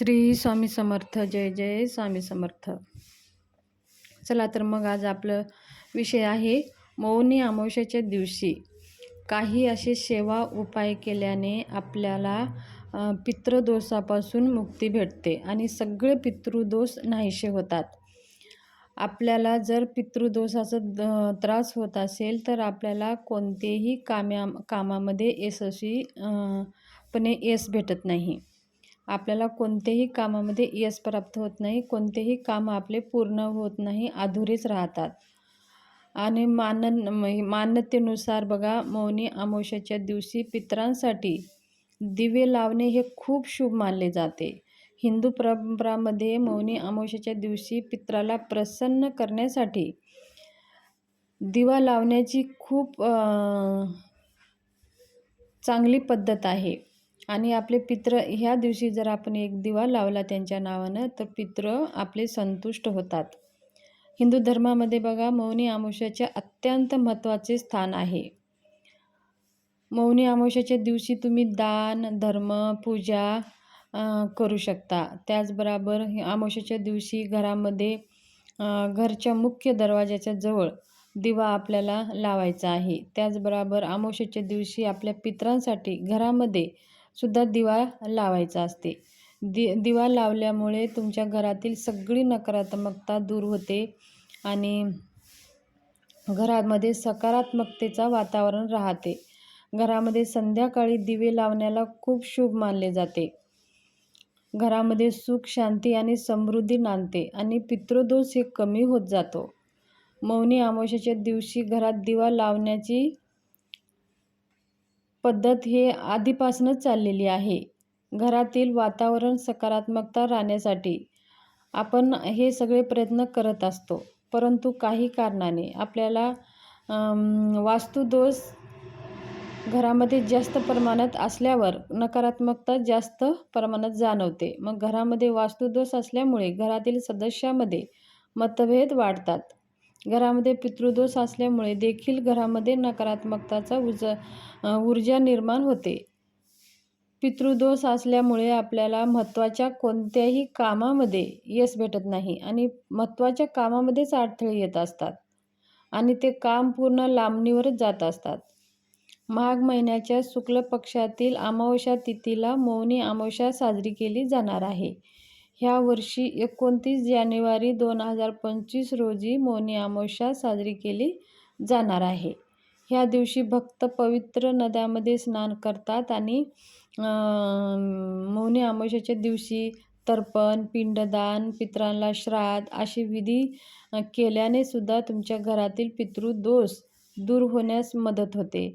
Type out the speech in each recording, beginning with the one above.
श्री स्वामी समर्थ जय जय स्वामी समर्थ. चला तर मग आज आपलं विषय आहे मौनी अमावश्याच्या दिवशी. काही असे सेवा उपाय केल्याने आपल्याला पितृदोषापासून मुक्ती भेटते आणि सगळे पितृदोष नाहीसे होतात. आपल्याला जर पितृदोषाचा द- त्रास होत असेल तर आपल्याला कोणतेही काम्या कामामध्ये यशस्वी पणे यश भेटत नाही. आपल्याला कोणतेही कामामध्ये यश प्राप्त होत नाही कोणतेही काम आपले पूर्ण होत नाही अधुरेच राहतात. आणि मानन मान्यतेनुसार बघा मौनी अमावस्याच्या दिवशी पितरांसाठी दिवे लावणे हे खूप शुभ मानले जाते. हिंदू परंपरामध्ये मौनी अमावस्याच्या दिवशी पित्राला प्रसन्न करण्यासाठी दिवा लावण्याची खूप चांगली पद्धत आहे. आणि आपले पित्र ह्या दिवशी जर आपण एक दिवा लावला त्यांच्या नावानं तर पित्र आपले संतुष्ट होतात. हिंदू धर्मामध्ये बघा मौनी अमावस्याचे अत्यंत महत्त्वाचे स्थान आहे. मौनी अमावस्याच्या दिवशी तुम्ही दान धर्म पूजा करू शकता. त्याचबरोबर हे दिवशी घरामध्ये घरच्या मुख्य दरवाजाच्या जवळ दिवा आपल्याला लावायचा आहे. त्याचबरोबर अमावस्याच्या दिवशी आपल्या पित्रांसाठी घरामध्ये सुद्धा दिवा लावायचा असते. दि दिवा लावल्यामुळे तुमच्या घरातील सगळी नकारात्मकता दूर होते आणि घरामध्ये सकारात्मकतेचा वातावरण राहते. घरामध्ये संध्याकाळी दिवे लावण्याला खूप शुभ मानले जाते. घरामध्ये सुख शांती आणि समृद्धी नांदते आणि पितृदोष हे कमी होत जातो. मौनी अमावस्याच्या दिवशी घरात दिवा लावण्याची पद्धत हे आधीपासूनच चाललेली आहे. घरातील वातावरण सकारात्मकता राहण्यासाठी आपण हे सगळे प्रयत्न करत असतो. परंतु काही कारणाने आपल्याला वास्तुदोष घरामध्ये जास्त प्रमाणात असल्यावर नकारात्मकता जास्त प्रमाणात जाणवते. मग घरामध्ये वास्तुदोष असल्यामुळे घरातील सदस्यामध्ये मतभेद वाढतात. घरामध्ये पितृदोष असल्यामुळे देखील घरामध्ये नकारात्मकताचा उज ऊर्जा निर्माण होते. पितृदोष असल्यामुळे आपल्याला महत्त्वाच्या कोणत्याही कामामध्ये यश भेटत नाही आणि महत्त्वाच्या कामामध्येच अडथळे येत असतात आणि ते काम पूर्ण लांबणीवरच जात असतात. माघ महिन्याच्या शुक्ल पक्षातील अमावस्या तिथीला मौनी अमावस्या साजरी केली जाणार आहे. ह्या वर्षी एकोणतीस जानेवारी दोन हजार पंचवीस रोजी मौनी अमावस्या साजरी केली जाणार आहे. ह्या दिवशी भक्त पवित्र नद्यामध्ये स्नान करतात आणि मौनी अमावस्याच्या दिवशी तर्पण पिंडदान पितरांना श्राद्ध अशी विधी केल्याने सुद्धा तुमच्या घरातील पितृदोष दूर होण्यास मदत होते.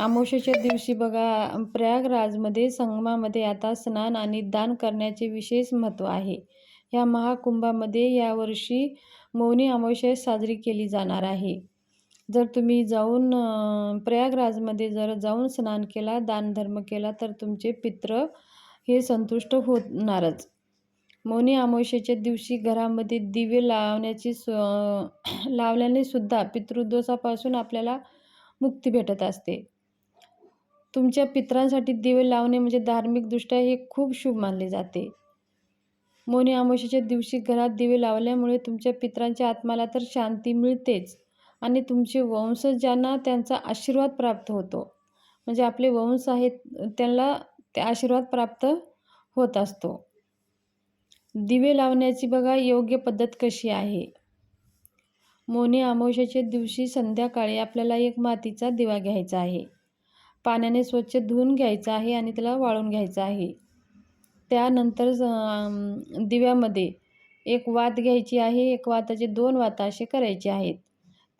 अमावस्येच्या दिवशी बघा प्रयागराजमध्ये संगमामध्ये आता स्नान आणि दान करण्याचे विशेष महत्त्व आहे. या महाकुंभामध्ये यावर्षी मौनी अमावस्या साजरी केली जाणार आहे. जर तुम्ही जाऊन प्रयागराजमध्ये जर जाऊन स्नान केला दानधर्म केला तर तुमचे पित्र हे संतुष्ट होणारच. मौनी अमावस्येच्या दिवशी घरामध्ये दिवे लावण्याची सु लावल्याने सुद्धा पितृदोषापासून आपल्याला मुक्ती भेटत असते. तुमच्या पितरांसाठी दिवे लावणे म्हणजे धार्मिकदृष्ट्या हे खूप शुभ मानले जाते. मौनी अमावस्येच्या दिवशी घरात दिवे लावल्यामुळे तुमच्या पितरांच्या आत्म्याला तर शांती मिळतेच आणि तुमचे वंशजांना त्यांचा आशीर्वाद प्राप्त होतो. म्हणजे आपले वंश आहेत त्यांना ते आशीर्वाद प्राप्त होत असतो. दिवे लावण्याची बघा योग्य पद्धत कशी आहे. मोनी अमावस्येच्या दिवशी संध्याकाळी आपल्याला एक मातीचा दिवा घ्यायचा आहे. पाण्याने स्वच्छ धुवून घ्यायचं आहे आणि त्याला वाळून घ्यायचं आहे. त्यानंतर दिव्यामध्ये एक वात घ्यायची आहे. एक वाताचे दोन वाता असे करायचे आहेत.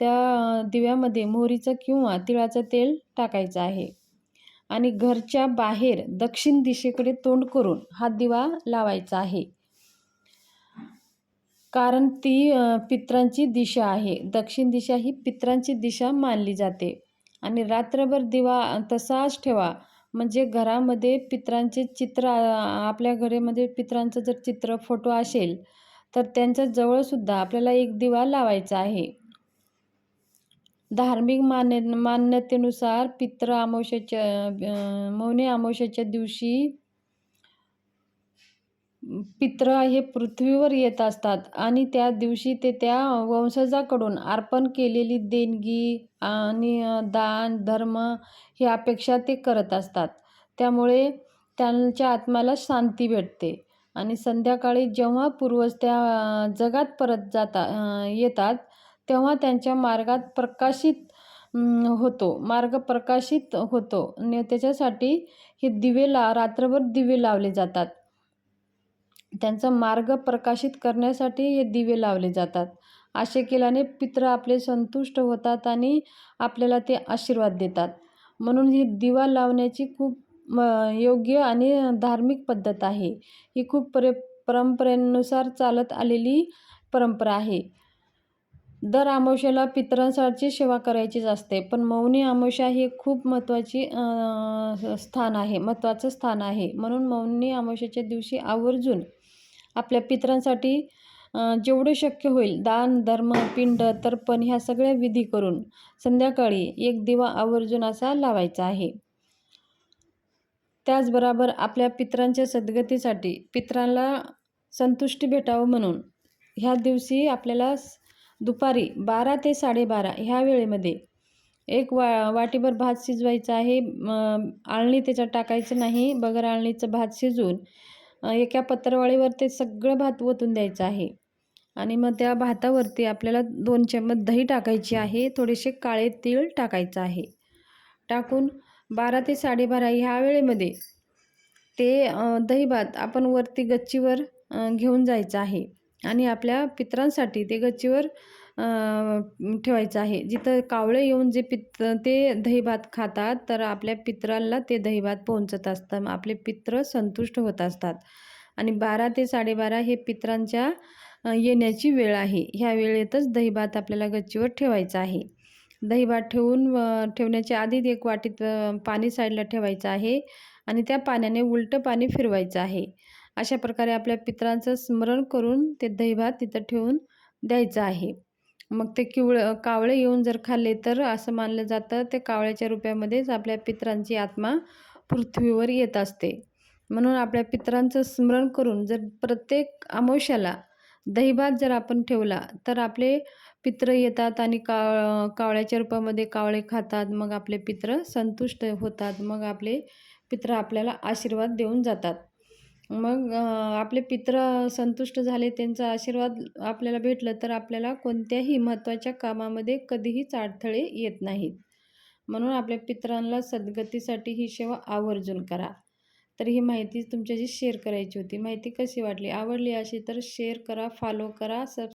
त्या दिव्यामध्ये मोहरीचं किंवा तिळाचं तेल टाकायचं आहे. आणि घरच्या बाहेर दक्षिण दिशेकडे तोंड करून हा दिवा लावायचा आहे. कारण ती पित्रांची दिशा आहे. दक्षिण दिशा ही पितरांची दिशा मानली जाते. आणि रात्रभर दिवा तसाच ठेवा. म्हणजे घरामध्ये पितरांचे चित्र आपल्या घरामध्ये पितरांचं जर चित्र फोटो असेल तर त्यांच्या जवळसुद्धा आपल्याला एक दिवा लावायचा आहे. धार्मिक मान्य मान्यतेनुसार पित्र अमावस्येच्या मौनी अमावस्येच्या दिवशी पित्र हे पृथ्वीवर येत असतात आणि त्या दिवशी ते त्या वंशजाकडून अर्पण केलेली देणगी आणि दान धर्म ही अपेक्षा ते करत असतात. त्यामुळे त्यांच्या आत्म्याला शांती भेटते आणि संध्याकाळी जेव्हा पूर्वज त्या जगात परत जाता येतात तेव्हा त्यांच्या मार्गात प्रकाशित होतो. मार्ग प्रकाशित होतो. आणि त्याच्यासाठी हे दिवे ला रात्रभर दिवे लावले जातात. त्यांचा मार्ग प्रकाशित करण्यासाठी हे दिवे लावले जातात. असे केल्याने पित्र आपले संतुष्ट होतात आणि आपल्याला ते आशीर्वाद देतात. म्हणून ही दिवा लावण्याची खूप योग्य आणि धार्मिक पद्धत आहे. ही खूप परे परंपरेनुसार चालत आलेली परंपरा आहे. दर अमावस्येला पितरांसाठी सेवा करायचीच असते. पण मौनी अमावस्या ही खूप महत्त्वाची स्थान आहे महत्त्वाचं स्थान आहे. म्हणून मौनी अमावस्येच्या दिवशी आवर्जून आपल्या पितरांसाठी जेवढे शक्य होईल दान धर्म पिंड तर्पण ह्या सगळ्या विधी करून संध्याकाळी एक दिवा आवर्जून असा लावायचा आहे. त्याचबरोबर आपल्या पित्रांच्या सद्गतीसाठी पित्रांना संतुष्टी भेटावं म्हणून ह्या दिवशी आपल्याला दुपारी बारा ते साडेबारा ह्या वेळेमध्ये एक वा वाटीभर भात शिजवायचा आहे. आळणी त्याच्यात टाकायचं नाही. बगर आळणीचं भात शिजवून एका पत्रावळीवर ते सगळं भात ओतून द्यायचं आहे. आणि मग त्या भातावरती आपल्याला दोन चम्मच दही टाकायची आहे. थोडेसे काळे तीळ टाकायचं आहे. टाकून बारा ते साडेबारा ह्या वेळेमध्ये ते दही भात आपण वरती गच्चीवर घेऊन जायचं आहे. आणि आपल्या पितरांसाठी ते गच्चीवर ठेवायचं आहे. जिथं कावळे येऊन जे पित ते दहीभात खातात तर आपल्या पित्रांना ते दहीभात पोहोचत असतं. आपले पित्र संतुष्ट होत असतात. आणि बारा ते साडेबारा हे पित्रांच्या येण्याची वेळ आहे. ह्या वेळेतच दहीभात आपल्याला गच्चीवर ठेवायचं आहे. दहीभात ठेवून ठेवण्याच्या आधीच एक वाटीत पाणी साईडला ठेवायचं आहे. आणि त्या पाण्याने उलटं पाणी फिरवायचं आहे. अशा प्रकारे आपल्या पित्रांचं स्मरण करून ते दहीभात तिथं ठेवून द्यायचं आहे. मग ते किवळं कावळे येऊन जर खाल्ले तर असं मानलं जातं ते कावळ्याच्या रूपामध्येच आपल्या पित्रांची आत्मा पृथ्वीवर येत असते. म्हणून आपल्या पित्रांचं स्मरण करून जर प्रत्येक अमावश्याला दहीभात जर आपण ठेवला तर आपले पित्र येतात आणि का कावळ्याच्या रूपामध्ये कावळे खातात मग आपले पित्र संतुष्ट होतात मग आपले पित्र आपल्याला आशीर्वाद देऊन जातात. मग आपले पित्र संतुष्ट झाले त्यांचा आशीर्वाद आपल्याला भेटलं तर आपल्याला कोणत्याही महत्त्वाच्या कामामध्ये कधीही अडथळे येत नाहीत. म्हणून आपल्या पित्रांना सद्गतीसाठी ही सेवा आवर्जून करा. तर ही माहिती तुमच्याशी शेअर करायची होती. माहिती कशी वाटली? आवडली अशी तर शेअर करा फॉलो करा सब